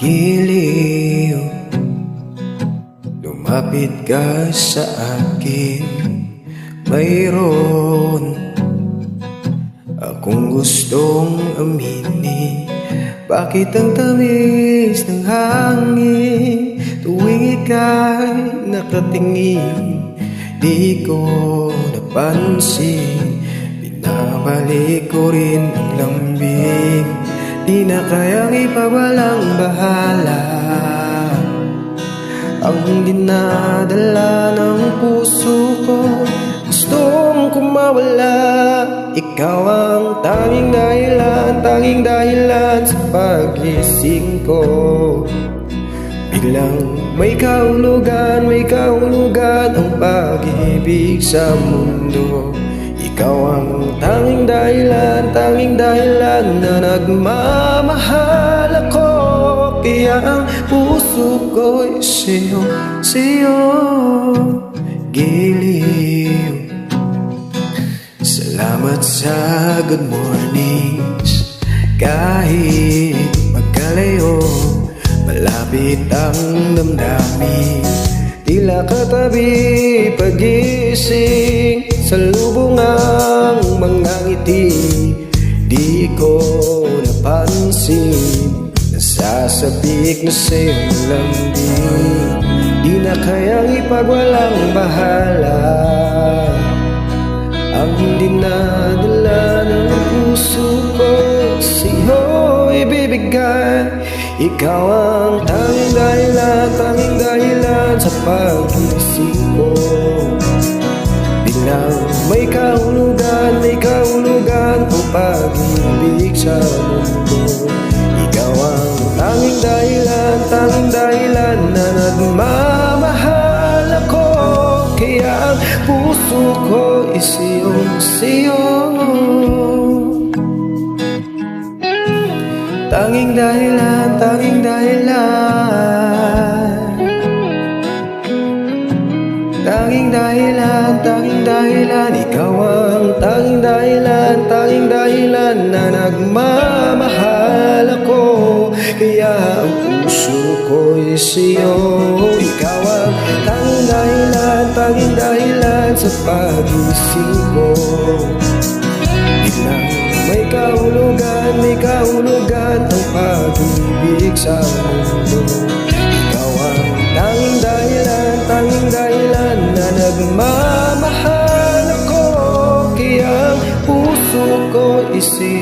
giliw. Lumapit ka sa akin. Mayroon Akong gustong aminin. Bakit ang tamis ng hangin? Tuwing ika'y nakatingin Di ko napansin. Binabalik ko rin ang lambing Di na kayang ipawalang bahala. Ang dinadala ng puso ko Gustong kumawala. Ikaw ang tanging dahilan Tanging dahilan sa pagising ko. Biglang may kahulugan, may kahulugan Ang pag-ibig sa mundo Ikaw ang tanging dahilan, tanging dahilan Na nagmamahal ako. Kaya ang puso ko'y sa'yo, sa'yo Giliw. Salamat sa good mornings. Kahit magkalayo Malapit ang damdamin. Tila katabi pagising Sa lubong mga ngiti Di ko napansin. Nasasabik na sa'yong lambing Di na kayang ipagwalang bahala. Ang dinadala ng puso ko Sa'yo ibibigay? Ikaw ang tanging dahilan Tanging dahilan sa pag-isip ko. Biglang may kahulugan May kahulugan Ang pag-ibig sa mundo. Ikaw ang tanging dahilan Tanging dahilan Na nagmamahal ako. Kaya ang puso ko isiyong siyo Tanging dahilan, tanging dahilan Tanging dahilan, tanging dahilan Ikaw ang tanging dahilan, tanging dahilan Na nagmamahal ako. Kaya ang puso ko'y sa'yo. Ikaw ang tanging dahilan, tanging dahilan Sa pag-isip ko may kahulugan, may kahulugan Ang pag-ibig sa mundo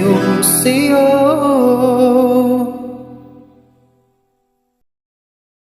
Kaya